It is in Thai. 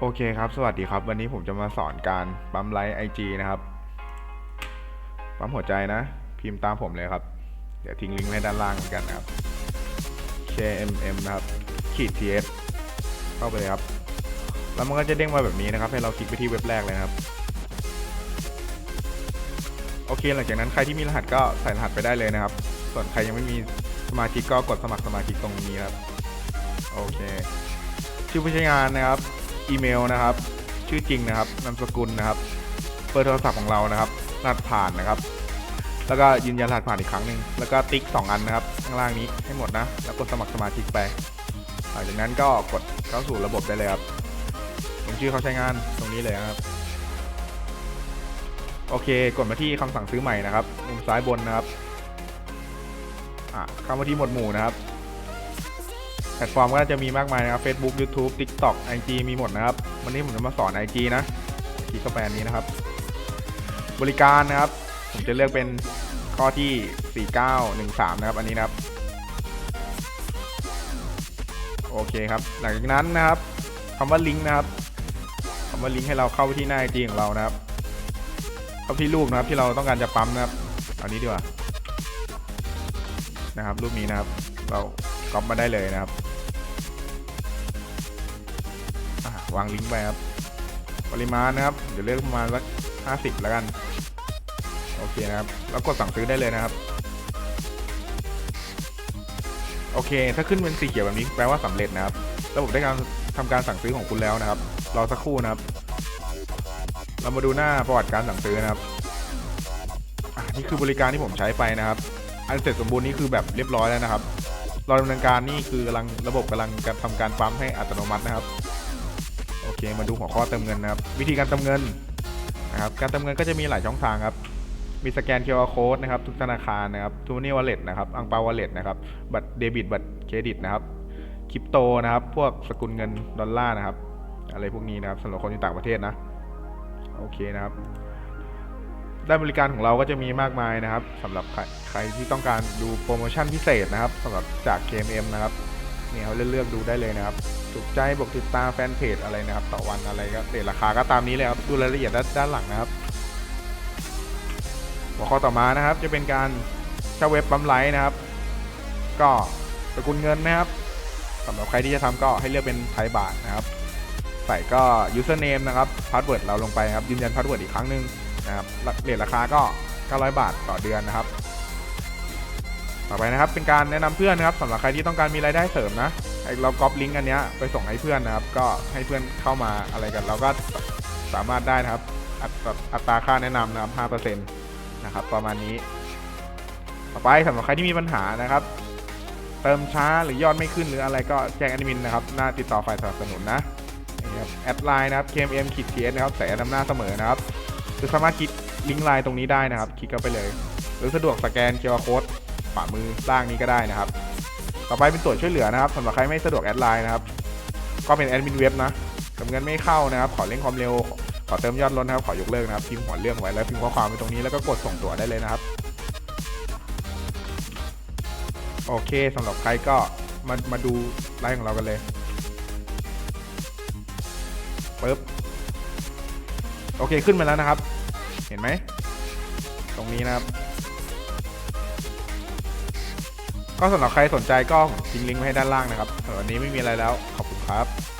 โอเคครับ สวัสดีครับ วันนี้ผมจะมาสอนการปั๊มไลค์ไอจีนะครับ ปั๊มหัวใจนะ พิมพ์ตามผมเลยครับ เดี๋ยวทิ้งลิงก์ไว้ด้านล่างเหมือนกันนะครับ KMM นะครับ ขีด TS เข้าไปเลยครับ แล้วมันก็จะเด้งมาแบบนี้นะครับ ให้เราคลิกไปที่เว็บแรกเลยนะครับ โอเค หลังจากนั้นใครที่มีรหัสก็ใส่รหัสไปได้เลยนะครับ ส่วนใครยังไม่มีสมาชิกก็กดสมัครสมาชิกตรงนี้ครับ โอเค ชื่อผู้ใช้งานนะครับ อีเมลนะครับ ชื่อจริงนะครับนามสกุลนะครับเบอร์โทรศัพท์ของเรานะครับรหัสผ่านนะครับ แล้วก็ยืนยันรหัสผ่านอีกครั้งหนึ่งแล้วก็ติ๊ก 2 อันนะครับ ข้างล่างนี้ให้หมดนะ แล้วกดสมัครสมาชิกไปหลังจากนั้นก็กดเข้าสู่ระบบได้เลยครับลงชื่อเขาใช้งานตรงนี้เลยครับ โอเค กดมาที่คำสั่งซื้อใหม่นะครับมุมซ้ายบนนะครับอะเข้ามาที่หมวดหมู่นะครับ พลตฟอร์มก็จะมีมากมายนะครับ Facebook YouTube TikTok IG มีหมดนะครับ วันนี้ผมจะมาสอน IG นะคลิกเข้าไปอันนี้นะครับ บริการนะครับ ผมจะเลือกเป็นข้อที่ 4913 นะครับ อันนี้นะครับ โอเคครับ หลังจากนั้นนะครับคำว่าลิงก์นะครับคำว่าลิงก์ให้เราเข้าไปที่หน้า IG ของเรานะครับเข้าที่รูปนะครับที่เราต้องการจะปั๊มนะครับเอานี้ดีกว่านะครับรูปนี้นะครับ เราก๊อปมาได้เลยนะครับ วางลิงก์ไปครับ ปริมาณนะครับ เดี๋ยวเลือกประมาณสักห้าสิบแล้วกัน โอเคนะครับ แล้วกดสั่งซื้อได้เลยนะครับ โอเค ถ้าขึ้นเป็นสีเขียวแบบนี้แปลว่าสำเร็จนะครับ ระบบได้การทำการสั่งซื้อของคุณแล้วนะครับ รอสักครู่นะครับ เรามาดูหน้าประวัติการสั่งซื้อนะครับนี่คือบริการที่ผมใช้ไปนะครับ อันเสร็จสมบูรณ์นี่คือแบบเรียบร้อยแล้วนะครับเราดำเนินการนี่คือกำลังระบบกำลังการทำการปั๊มให้อัตโนมัตินะครับ เคมาดูหัวข้อเติมเงินนะครับ วิธีการเติมเงินนะครับ การเติมเงินก็จะมีหลายช่องทางครับ มีสแกน QR code นะครับ ทุกธนาคารนะครับทูนี่วอลเล็ตนะครับอังเปาวอลเล็ตนะครับ บัตรเดบิต บัตรเครดิตนะครับ คริปโตนะครับ พวกสกุลเงินดอลลาร์นะครับ อะไรพวกนี้นะครับสำหรับคนอยู่ต่างประเทศนะ โอเคนะครับ ด้านบริการของเราก็จะมีมากมายนะครับสำหรับใครใครที่ต้องการดูโปรโมชั่นพิเศษนะครับสำหรับจาก KMM นะครับ นี่เขาเลือกดูได้เลยนะครับถูกใจบอกติดตามแฟนเพจอะไรนะครับ ต่อวันอะไรก็เรทราคาก็ตามนี้เลยครับดูรายละเอียดด้านด้านหลังนะครับหัวข้อต่อมานะครับ จะเป็นการเช่าเว็บปั๊มไลท์นะครับ ก็สกุลเงินนะครับสำหรับใครที่จะทำก็ให้เลือกเป็นไทยบาทนะครับ ใส่ก็ username นะครับพาสเวิร์ดเราลงไปครับยืนยันพาสเวิร์ดอีกครั้งหนึ่งนะครับเรทราคาก็ 900 บาทต่อเดือนนะครับ ต่อไปนะครับเป็นการแนะนำเพื่อนนะครับสำหรับใครที่ต้องการมีรายได้เสริมนะเราก๊อปลิงก์อันนี้ไปส่งให้เพื่อนนะครับ ก็ให้เพื่อนเข้ามาอะไรกัน เราก็สามารถได้นะครับอัตราค่าแนะนำนะครับ5%นะครับประมาณนี้ ต่อไปสำหรับใครที่มีปัญหานะครับ เติมช้าหรือยอดไม่ขึ้นหรืออะไรก็แจ้งแอดมินนะครับหน้าติดต่อฝ่ายสนับสนุนนะนะครับแอดไลน์นะครับ KMM ขีด TS นะครับใส่อนำหน้าเสมอนะครับหรือสามารถคลิกลิงก์ไลน์ตรงนี้ได้นะครับ คลิกเข้าไปเลย หรือสะดวกสแกน QR Code ข วามือล่างนี้ก็ได้นะครับ ต่อไปเป็นส่วนช่วยเหลือนะครับสำหรับใครไม่สะดวกแอดไลน์นะครับ ก็เป็นแอดมินเว็บนะเติมเงินไม่เข้านะครับ ขอเร่งความเร็ว ขอเติมยอดลดนะครับ ขอยกเลิกนะครับพิมพ์หัวเรื่องไว้แล้วพิมพ์ข้อความไว้ตรงนี้แล้วก็กดส่งตั๋วได้เลยนะครับ โอเคสำหรับใครก็มามาดูไลฟ์ของเรากันเลยปึ๊บโอเคขึ้นมาแล้วนะครับ เห็นไหม ตรงนี้นะครับ ก็สำหรับใครสนใจก็ทิ้งลิงก์ไว้ให้ด้านล่างนะครับสำหรับวันนี้ไม่มีอะไรแล้วขอบคุณครับ